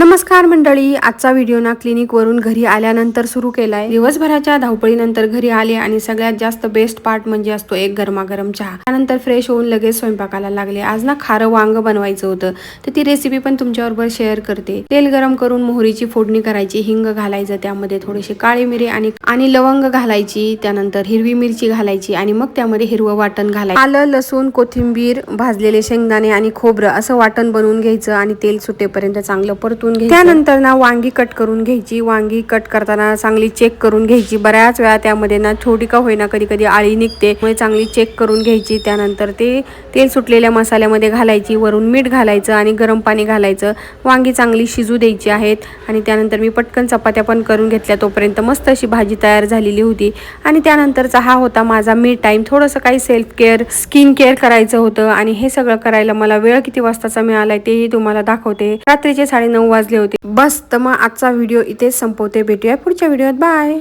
नमस्कार मंडळी आजचा व्हिडिओ ना क्लिनिकवरून घरी आल्यानंतर सुरू केलाय. दिवसभराच्या धावपळीनंतर घरी आले आणि सगळ्यात जास्त बेस्ट पार्ट म्हणजे असतो एक गरमागरम चहा. त्यानंतर फ्रेश होऊन लगेच स्वयंपाकाला लागले. आज ना खारं वांग बनवायचं होतं. तर ती रेसिपी पण तुमच्याबरोबर शेअर करते. तेल गरम करून मोहरीची फोडणी करायची हिंग घालायचं त्यामध्ये थोडीशी काळी मिरी आणि आणि लवंग घालायची त्यानंतर हिरवी मिरची घालायची आणि मग त्यामध्ये हिरवं वाटण घालायचं. आलं लसूण कोथिंबीर भाजलेले शेंगदाणे आणि खोबरं असं वाटण बनवून घ्यायचं आणि तेल सुटेपर्यंत चांगलं परतून घ्यायचं? त्यानंतर ना वांगी कट करून घ्यायची. वांगी कट करताना चांगली चेक करून घ्यायची. बऱ्याच वेळा त्यामध्ये ना थोडी का होईना कधी कधी आळी निघते. त्यामुळे चांगली चेक करून घ्यायची. त्यानंतर ते तेल सुटलेल्या मसाल्यामध्ये घालायची. वरून मीठ घालायचं आणि गरम पाणी घालायचं. वांगी चांगली शिजू द्यायची आहेत. आणि त्यानंतर मी पटकन चपात्या पण करून घेतल्या. तोपर्यंत मस्त अशी भाजी तयार झालेली होती. आणि त्यानंतरचा हा होता माझा मी टाईम थोडंसं काही सेल्फ केअर स्किन केअर करायचं होतं. आणि हे सगळं करायला मला वेळ किती वाजताचा मिळालाय तेही तुम्हाला दाखवते. रात्रीचे साडे नऊ वाजले होते. बस तर मग आजचा व्हिडिओ इथे संपवते. भेटूया पुढच्या व्हिडिओत. बाय